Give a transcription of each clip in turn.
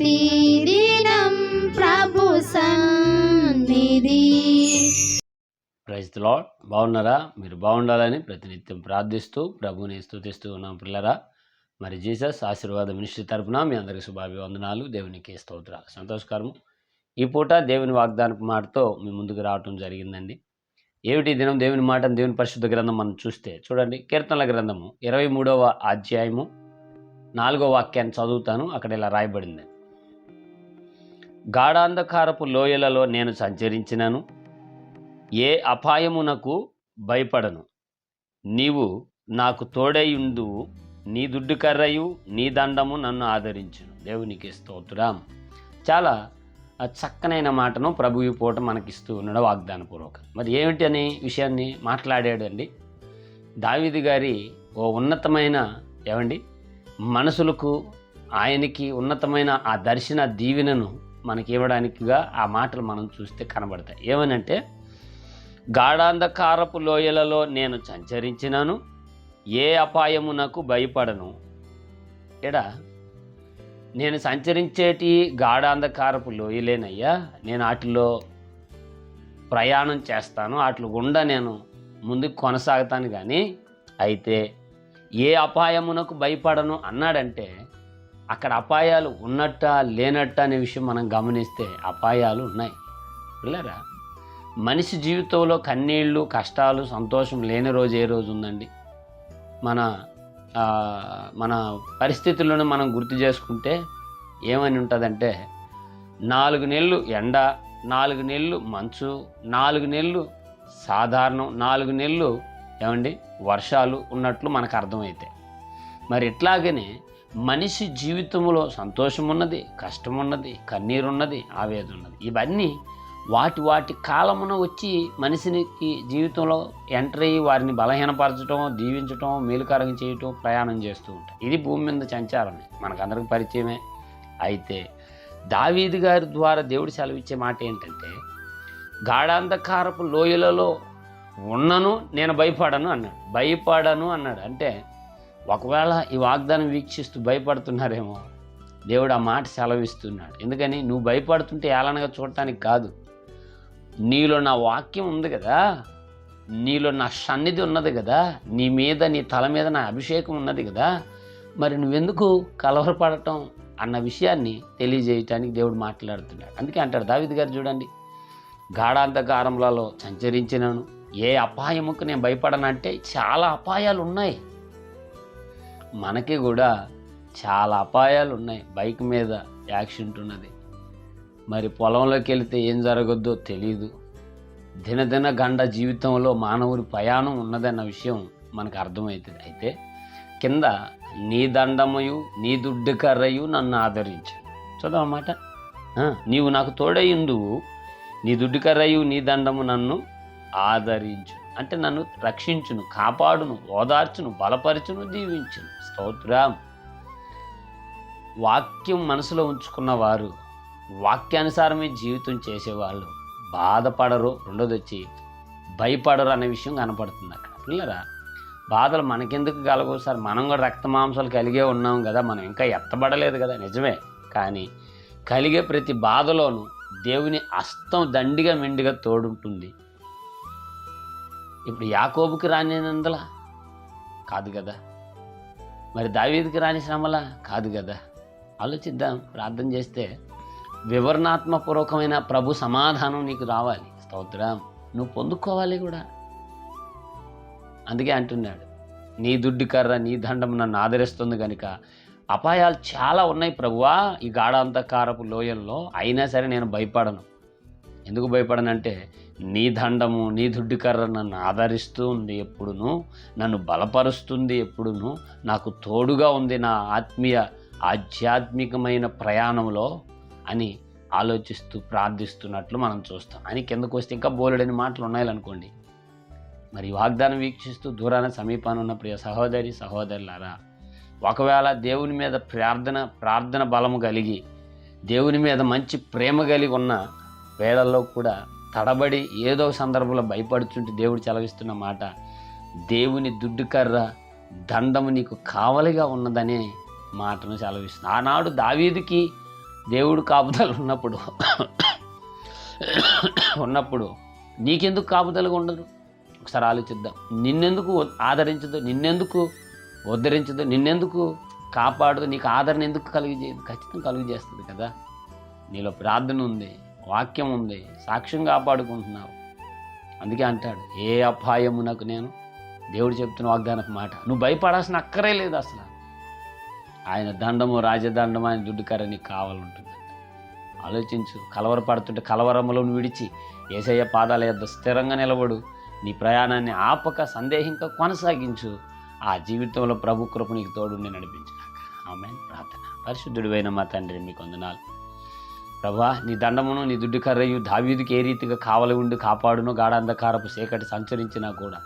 ప్రతిదినం ప్రభు సన్నిధి. Praise lord బాగున్నారా? మీరు బాగుండాలని ప్రతినిత్యం ప్రార్థిస్తూ ప్రభుని స్థుతిస్తూ ఉన్నాం పిల్లరా. మరి జీసస్ ఆశీర్వాద మినిస్ట్రీ తరఫున మీ అందరికి శుభాభివందనాలు దేవునికి స్తోత్రాలు. సంతోషకరము. ఈ పూట దేవుని వాగ్దానపు మాటతో మీ ముందుకు రావటం జరిగిందండి. ఏమిటి దినం దేవుని మాట దేవుని పరిశుద్ధ గ్రంథం మనం చూస్తే? చూడండి కీర్తనల గ్రంథము ఇరవై మూడవ అధ్యాయము నాలుగో వాక్యాన్ని చదువుతాను. అక్కడ ఇలా రాయబడింది. గాఢాంధకారపు లోయలలో నేను సంచరించినాను. ఏ అపాయమునకు భయపడను. నీవు నాకు తోడైయుండు నీ దుడ్డు కర్రయు నీ దండము నన్ను ఆదరించును. దేవునికి స్తోత్రం. చాలా చక్కనైన మాటను ప్రభు ఈ పూట మనకిస్తూ ఉన్నాడు వాగ్దానపూర్వకం మరి ఏమిటి అనే విషయాన్ని మాట్లాడాడండి. దావిది గారి ఓ ఉన్నతమైన ఏమండి? మనసులకు ఆయనకి ఉన్నతమైన ఆ దర్శన దీవెనను మనకి ఇవ్వడానికిగా ఆ మాటలు మనం చూస్తే కనబడతాయి. ఏమనంటే గాఢాంధకారపు లోయలలో నేను సంచరించినాను ఏ అపాయమునకు భయపడను. ఎడ? నేను సంచరించేటి గాఢాంధకారపు లోయలేనయ్యా నేను వాటిలో ప్రయాణం చేస్తాను వాటి గుండా నేను ముందుకు కొనసాగుతాను కానీ అయితే ఏ అపాయమునకు భయపడను అన్నాడంటే అక్కడ అపాయాలు ఉన్నట్ట లేనట్ట అనే విషయం మనం గమనిస్తే అపాయాలు ఉన్నాయి. పిల్లరా మనిషి జీవితంలో కన్నీళ్ళు కష్టాలు సంతోషం లేని రోజు ఏ రోజు ఉందండి? మన మన పరిస్థితులను మనం గుర్తు చేసుకుంటే ఏమని ఉంటుందంటే నాలుగు నెలలు ఎండ నాలుగు నెలలు మంచు నాలుగు నెలలు సాధారణం నాలుగు నెలలు ఏమండి? వర్షాలు ఉన్నట్లు మనకు అర్థమైతే. మరి ఇట్లాగనే మనిషి జీవితంలో సంతోషం ఉన్నది కష్టం ఉన్నది కన్నీరున్నది ఆవేదన ఉన్నది ఇవన్నీ వాటి వాటి కాలమున వచ్చి మనిషినికి జీవితంలో ఎంటర్ అయ్యి వారిని బలహీనపరచడం దీవించడం మేలుకరం చేయటం ప్రయాణం చేస్తూ ఉంటాయి. ఇది భూమి మీద సంచారమే. మనకందరికి పరిచయమే. అయితే దావీది గారి ద్వారా దేవుడు సెలవిచ్చే మాట ఏంటంటే గాఢాంధకారపు లోయలలో ఉన్నను నేను భయపడను అన్నాడు. భయపడను అన్నాడు. అంటే ఒకవేళ ఈ వాగ్దానం వీక్షిస్తూ భయపడుతున్నారేమో దేవుడు ఆ మాట సెలవిస్తున్నాడు. ఎందుకని? నువ్వు భయపడుతుంటే ఏలనగా చూడటానికి కాదు. నీలో నా వాక్యం ఉంది కదా? నీలో నా సన్నిధి ఉన్నది కదా? నీ మీద నీ తల మీద నా అభిషేకం ఉన్నది కదా? మరి నువ్వెందుకు కలవరపడటం అన్న విషయాన్ని తెలియజేయటానికి దేవుడు మాట్లాడుతున్నాడు. అందుకే అంటాడు దావిద్ గారు చూడండి గాఢాంధకారములలో సంచరించినాను. ఏ అపాయముకు నేను భయపడనంటే చాలా అపాయాలు ఉన్నాయి మనకి కూడా చాలా అపాయాలు ఉన్నాయి బైక్ మీద యాక్సిడెంట్ ఉన్నది. మరి పొలంలోకి వెళితే ఏం జరగద్దో తెలియదు దినదిన గండ జీవితంలో మానవుడి ప్రయాణం ఉన్నదన్న విషయం మనకు అర్థమవుతుంది. అయితే కింద నీ దండమయు నీ దుడ్డు కర్రయు నన్ను ఆదరించు. చూద్దామన్నమాట నీవు నాకు తోడయ్యుండువు నీ దుడ్డు కర్రయు నీ దండము నన్ను ఆదరించు. అంటే నన్ను రక్షించును కాపాడును ఓదార్చును బలపరచును దీవించును. స్తోత్రం. వాక్యం మనసులో ఉంచుకున్న వారు వాక్యానుసారమే జీవితం చేసేవాళ్ళు బాధపడరు. రెండోది వచ్చి భయపడరు అనే విషయం కనపడుతుంది అక్కడ. పిల్లరా బాధలు మనకెందుకు కలగవు సార్? మనం కూడా రక్త మాంసాలు కలిగే ఉన్నాం కదా మనం ఇంకా ఎత్తబడలేదు కదా నిజమే. కానీ కలిగే ప్రతి బాధలోనూ దేవుని అస్తం దండిగా మెండిగా తోడుంటుంది. ఇప్పుడు యాకోబుకి రానినందులా? కాదు కదా. మరి దావీదికి రాని శ్రమలా? కాదు కదా. ఆలోచిద్దాం ప్రార్థన చేస్తే వివరణాత్మపూర్వకమైన ప్రభు సమాధానం నీకు రావాలి. స్తోత్రం. నువ్వు పొందుకోవాలి కూడా. అందుకే అంటున్నాడు నీ దుడ్డు కర్ర నీ దండం నన్ను ఆదరిస్తుంది కనుక అపాయాలు చాలా ఉన్నాయి ప్రభువా. ఈ గాఢాంతకారపు లోయల్లో అయినా సరే నేను భయపడను. ఎందుకు భయపడనంటే నీ దండము నీ దుడ్డుకర్ర నన్ను ఆదరిస్తూ ఉంది ఎప్పుడును నన్ను బలపరుస్తుంది ఎప్పుడును నాకు తోడుగా ఉంది నా ఆత్మీయ ఆధ్యాత్మికమైన ప్రయాణంలో అని ఆలోచిస్తూ ప్రార్థిస్తున్నట్లు మనం చూస్తాం. అని కిందకు వస్తే ఇంకా బోలెడని మాటలు ఉన్నాయనుకోండి. మరి వాగ్దానం వీక్షిస్తూ దూరాన సమీపాన ఉన్న ప్రియ సహోదరి సహోదరులారా ఒకవేళ దేవుని మీద ప్రార్థన ప్రార్థన బలము కలిగి దేవుని మీద మంచి ప్రేమ కలిగి ఉన్న వేళల్లో కూడా తడబడి ఏదో సందర్భంలో భయపడుచుంటే దేవుడు చలవిస్తున్న మాట దేవుని దుడ్డు కర్ర దండము నీకు కావలిగా ఉన్నదనే మాటను సెలవిస్తుంది ఆనాడు దావీదుకి దేవుడు కాపుదలు ఉన్నప్పుడు ఉన్నప్పుడు నీకెందుకు కాపుదలుగా ఉండదు? ఒకసారి ఆలోచిద్దాం. నిన్నెందుకు ఆదరించదు? నిన్నెందుకు ఉద్ధరించదు? నిన్నెందుకు కాపాడదు? నీకు ఆదరణ ఎందుకు కలుగజేయదు ఖచ్చితంగా కలుగు చేస్తుంది కదా. నీలో ప్రార్థన ఉంది. వాక్యం ఉంది. సాక్ష్యం కాపాడుకుంటున్నావు అందుకే అంటాడు ఏ అపాయమునకు నేను దేవుడు చెప్తున్న వాగ్దానపు మాట. నువ్వు భయపడాల్సిన అక్కరే లేదు అసలు. ఆయన దండము రాజదండము ఆయన దుడ్డుకర నీకు కావాలంటుంది. ఆలోచించు కలవరపడుతుంటే కలవరములను విడిచి ఏసయ్య పాదాల యొద్ద స్థిరంగా నిలబడు. నీ ప్రయాణాన్ని ఆపక సందేహింక కొనసాగించు. ఆ జీవితంలో ప్రభు కృప నీకు తోడు నడిపించాక ఆమె ప్రార్థన. పరిశుద్ధుడివైన మా తండ్రి మీకు వందనాలు. ప్రభా నీ దండమును నీ దుడ్డు కర్రయు దావీదుకి ఏ రీతిగా కావలి ఉండి కాపాడును గాఢాంధకారపు చీకటి సంచరించినా కూడా.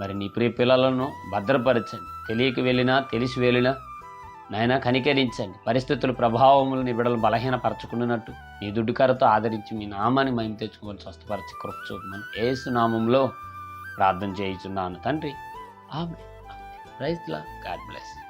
మరి నీ ప్రియ పిల్లలను భద్రపరచండి. తెలియక వెళ్ళినా తెలిసి వెళ్ళినా నాయన కనికరించండి. పరిస్థితుల ప్రభావములు నీ బిడలు బలహీనపరచుకున్నట్టు. నీ దుడ్డుకరతో ఆదరించి మీ నామాన్ని మేము తెచ్చుకోవాలి స్వస్థపరచి కృప చూపమని ఏసు నామంలో ప్రార్థన చేయుచున్నాను. తండ్రి ఆమె రైతుల గాడ్ బ్లెస్